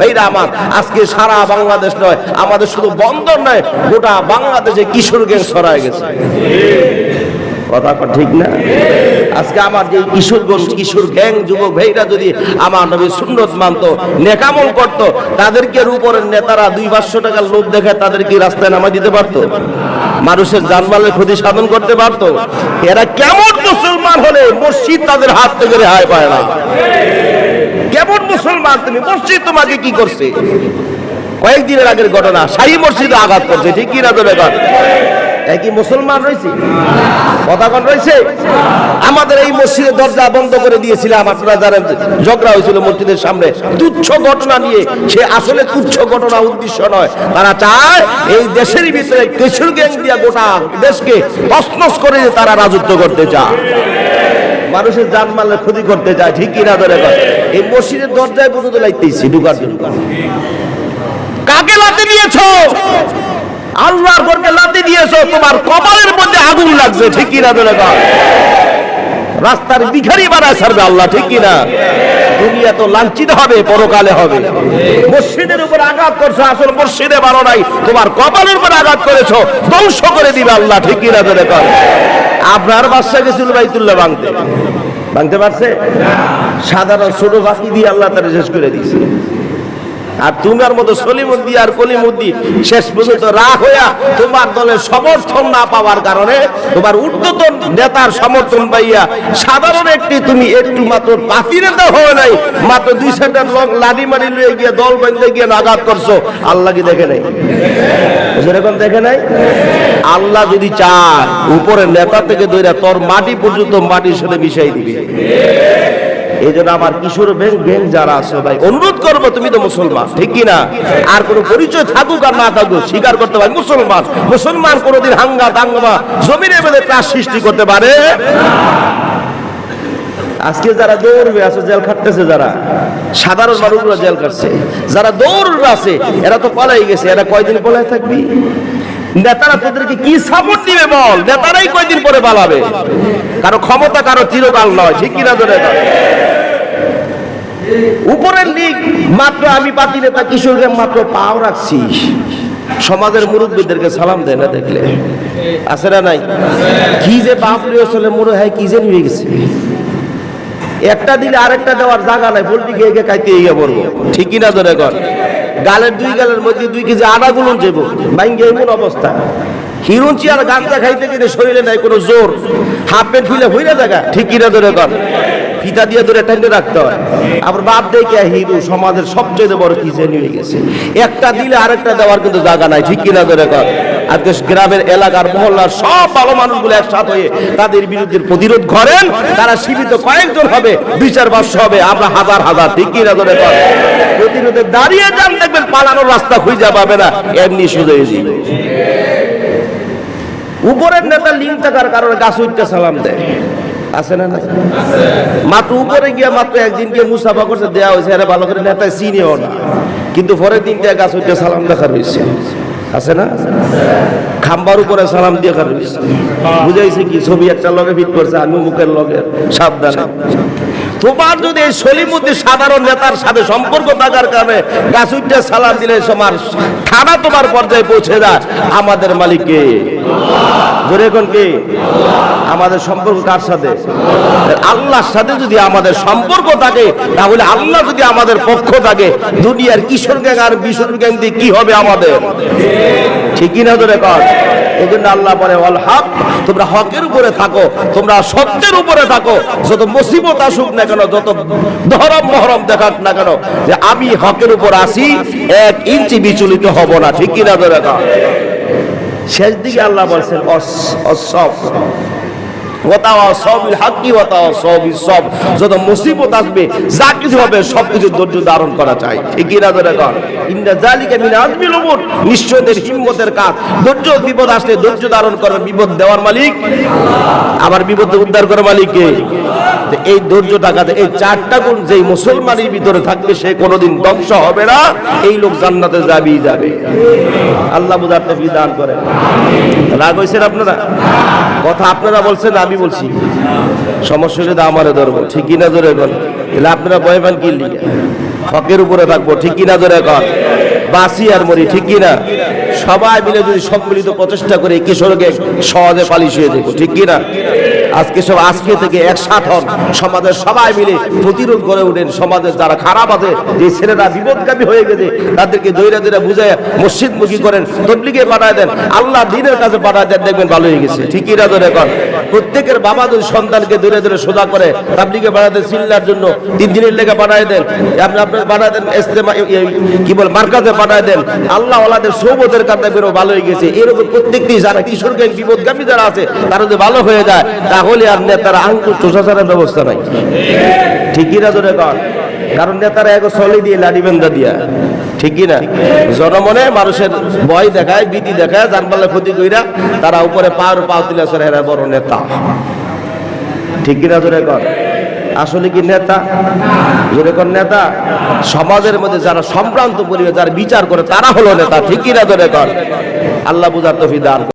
ভাইরা আমার, আজকে সারা বাংলাদেশ নয়, আমাদের শুধু বন্দর নয়, গোটা বাংলাদেশে ছড়ায় গেছে। কথা ঠিক না? আজকে আমার যে কিশোরগঞ্জ কিশোর গ্যাং যুবক ভাইরা যদি আমার নবী সুন্নত মানতো, নেকামল করত, তাদেরকে উপরের নেতারা দুই পাঁচশো টাকার লোভ দেখায় তাদেরকে রাস্তায় নামা দিতে পারতো? মানুষের জানমালের ক্ষতি সাধন করতে পারতো? এরা কেমন মুসলমান হলে মসজিদ তাদের হাত থেকে রেহাই পায় না। মুসলমান, তুমি মসজিদ তোমাকে কি করছে? কয়েকদিনের আগের ঘটনা সারি মসজিদে আঘাত করছে, ঠিক কি না তো ব্যাপার? একই মুসলমান রয়েছে? কথা কোন রয়েছে? আমাদের এই মসজিদের দরজা বন্ধ করে দিয়েছিলাম আপনারা জানেন ঝগড়া হয়েছিল মসজিদের সামনে। তুচ্ছ ঘটনা নিয়ে, সে আসলে তুচ্ছ ঘটনা উদ্দেশ্য নয়। তারা চায় এই দেশের ভিতরে কিশোর গ্যাং দিয়া গোটা দেশকে তসনস করে তারা রাজত্ব করতে চায়। মানুষের জানমালের ক্ষতি করতে চায় ঠিক কিনা ধরে। এই মসজিদের দরজায় পর্যন্ত লাইতেছি ঢুকার জন্য কাকে লাতে দিয়েছ আল্লাহর ঘরকে লাতে দিয়েছ তোমার কপালের মধ্যে আগুন লাগছে ঠিক কিনা ধরে। রাস্তার ভিখারি বানায় সারবে আল্লাহ ঠিক কিনা দুনিয়া তো লাঞ্ছিত হবে পরকালে হবে মসজিদের উপর আঘাত করছ আসল মসজিদে বারো নাই তোমার কপালের উপর আঘাত করেছ ধ্বংস করে দিবে আল্লাহ ঠিক কিনা ধরে। আপনার বাচ্চা গেছিল বাইতুল্লাহ ভাঙতে। ভাঙতে পারছে? সাধারণ ছোট বাকি দিয়ে আল্লাহ তারা শেষ করে দিয়েছে। আর তোমার মতো সলিমুদ্দি আর কলিমুদ্দি শেষ পর্যন্ত রাগ হইয়া তোমার দলের সমর্থন না পাওয়ার কারণে তোমার ঊর্ধ্বতন নেতার সমর্থন পাইয়া সাধারণ একটি তুমি একটু মাত্র পাতি নেতা হয়ে নাই, মাত্র দুই সেন্টার লং লাডি মারি লুয়ে গিয়ে দল বেঁধে গিয়ে নাগাদ করছ। আল্লাহ কি দেখে নাই? যেরকম দেখে নাই? আল্লাহ যদি চায়, উপরের নেতা থেকে দইরা তোর মাটি পর্যন্ত মাটির সাথে মিশাই দিবে। এই জন্য আমার কিশোর যারা আছে ভাই, অনুরোধ করব তুমি তো মুসলমান, ঠিক কি না? আর কোনো পরিচয় থাকুক আর না থাকুক, স্বীকার করতে পারে, মুসলমান। মুসলমান কোনোদিন হাঙ্গা ত্রাস সৃষ্টি করতে পারে? আজকে যারা দৌড়বে, আছে জেল খাটতেছে যারা, সাধারণ মানুষগুলো জেল কাটছে যারা দৌড়বে আছে, এরা তো পলাই গেছে, এরা কয়দিন পলাই থাকবি? নেতারা তোদেরকে কি সাপোর্ট দিবে বল? নেতারাই কয়দিন পরে পালাবে? কারও ক্ষমতা কারও চিরকাল নয়, ঠিক কিনা ধরে উপরের লিগ, মাত্র আমি পাতি নেতা কিশোরকে মাত্র পাও রাখছি। সমাজের মুরব্বীদেরকে সালাম দেয় না দেখলে। আছে না নাই? কি যে বাপ চলে মুরো হ্যাঁ কি যে নিয়ে গেছে। একটা দিলে আরেকটা দেওয়ার জায়গা নাই পোল্ট্রি খেয়ে গিয়ে খাইতে গিয়ে পড়ব ঠিকই না ধরে কর? গালের দুই গালের মধ্যে দুই কেজি আদা গুলন যাব বাইঙ্গে এমন অবস্থা। হিরুঞ্চি আর গাঁজা খাইতে গেলে শরীরে নাই কোনো জোর। হাফ প্যান্ট খুলে হইলে দেখা ঠিকই না ধরে কর? ফিতা দিয়ে ধরে টাইনে রাখতে হয়। আবার বাপ দেখে হিরু সমাজের সবচেয়ে বড় কি জেনে হয়ে গেছে। একটা দিলে আরেকটা দেওয়ার কিন্তু জায়গা নাই, ঠিক কিনা ধরে কর? আজকে গ্রামের এলাকার মহল্লার সব ভালো মানুষগুলো একসাথ হয়ে তাদের বিরুদ্ধে প্রতিরোধ করেন, তারা সীমিত কয়েকজন হবে দুই হবে, আমরা হাজার হাজার, ঠিক কিনা ধরে কর? প্রতিরোধে দাঁড়িয়ে যান, দেখবেন পালানোর রাস্তা খুঁজে পাবে না, এমনি যাবে উপরের নেতা লিঙ্ক থাকার কারণে গাছ উঠতে সালাম দেয়। আছে না না মাত্র উপরে গিয়ে মাত্র একদিন গিয়ে মুসাফা করতে দেওয়া হয়েছে আরে ভালো করে নেতা চিনিও না। কিন্তু পরের দিন দিয়ে গাছ উঠতে সালাম দেখার হয়েছে আছে না? খাম্বার উপরে সালাম দিয়ে হয়েছে বুঝাইছে কি, ছবি একটা লগে ফিট করছে আমি মুখের লগে, সাবধানে। তোমার যদি এই সলিমুদ্দি সাধারণ নেতার সাথে সম্পর্ক থাকার কারণে গাছ উঠতে সালাম দিলে তোমার খানা তোমার পর্যায়ে পৌঁছে যায়, আমাদের মালিককে জোরে এখন কি? আমাদের সম্পর্ক কার সাথে? আল্লাহর সাথে যদি আমাদের সম্পর্ক থাকে, তাহলে আল্লাহ যদি আমাদের পক্ষ থাকে, দুনিয়ার কিশোর গ্যাং আর কিশোর গ্যাং দিয়ে কি হবে আমাদের? ঠিকই না ধরে কর এই জন্য আল্লাহ বলে অল তোমরা হকের উপরে থাকো, তোমরা সত্যের উপরে থাকো, যত মুসিবত আসুক না কেন, যত ধরম মহরম দেখাক না কেন, যে আমি হকের উপর আসি এক ইঞ্চি বিচলিত হব না। ঠিকই না ধরে শেষ দিকে আল্লাহ বলছেন অস- অসব। যা আবার বিপদ উদ্ধার এই ধৈর্য টাকাতে এই চারটা গুণ যেই মুসলমানের ভিতরে থাকবে, সে কোনোদিন ধ্বংস হবে না। এই লোক জান্নাতে যাবেই যাবে। আল্লাহ দান করেন। রাগ হয়েছেন আপনারা? কথা আপনারা বলছেন, আমি বলছি, সমস্যা যদি আমারে ধরবো ঠিক কিনা ধরে এখন তাহলে আপনারা ভয় পান কি লিখে হকের উপরে থাকব ঠিক কিনা ধরে কর বাসি আর মরি ঠিক কিনা সবাই মিলে যদি সম্মিলিত প্রচেষ্টা করে কিশোরকে সহজে পালিশ হয়ে দেখব ঠিক কিনা আজকে সব আজকে থেকে একসাথ হন। সমাজের সবাই মিলে প্রতিরোধ করে উঠেন সমাজের যারা খারাপ আছে, যে ছেলেরা বিপদগামী হয়ে গেছে, তাদেরকে দৈরা দৈরা বুঝে মসজিদ মুখী করেন, তবলিগে পাঠায় দেন, আল্লাহ দিনের কাছে পাঠায় দেন, দেখবেন ভালো হয়ে গেছে। ঠিকই না ধরে কর প্রত্যেকের বাবা যদি সন্তানকে দূরে দূরে সোজা করে তাবলিগে দেন চিল্লার জন্য তিন দিনের লেগে পাঠায় দেন। আপনি আপনার পাঠায় দেন ইস্তেমা কি বল, মার্কাজে পাঠায় দেন। আল্লাহ ওলাদের সৌবতের কাছে বেরো, ভালো হয়ে গেছে। এরকম প্রত্যেকটি যারা কিশোরকে বিপদগামী যারা আছে, তারা যদি ভালো হয়ে যায় তাহলে আর নেতারা আঙ্কুশ প্রশাসনের ব্যবস্থা নাই। ঠিকই না ধরে কর কারণ নেতারা এক চলে দিয়ে লাডি বেন্দা দিয়া। ঠিকই না? জনমনে মানুষের ভয় দেখায়, ভীতি দেখায় জানবালে ক্ষতি কইরা তারা উপরে পাওয়ার পাও তুলে সরে এরা বড় নেতা। ঠিক কিনা জোরে কর আসলে কি নেতা? জোরে কর নেতা? সমাজের মধ্যে যারা সম্ভ্রান্ত পরিবেশ, যারা বিচার করে, তারা হলো নেতা। ঠিক কিনা জোরে কর আল্লাহ বুঝার তফি দান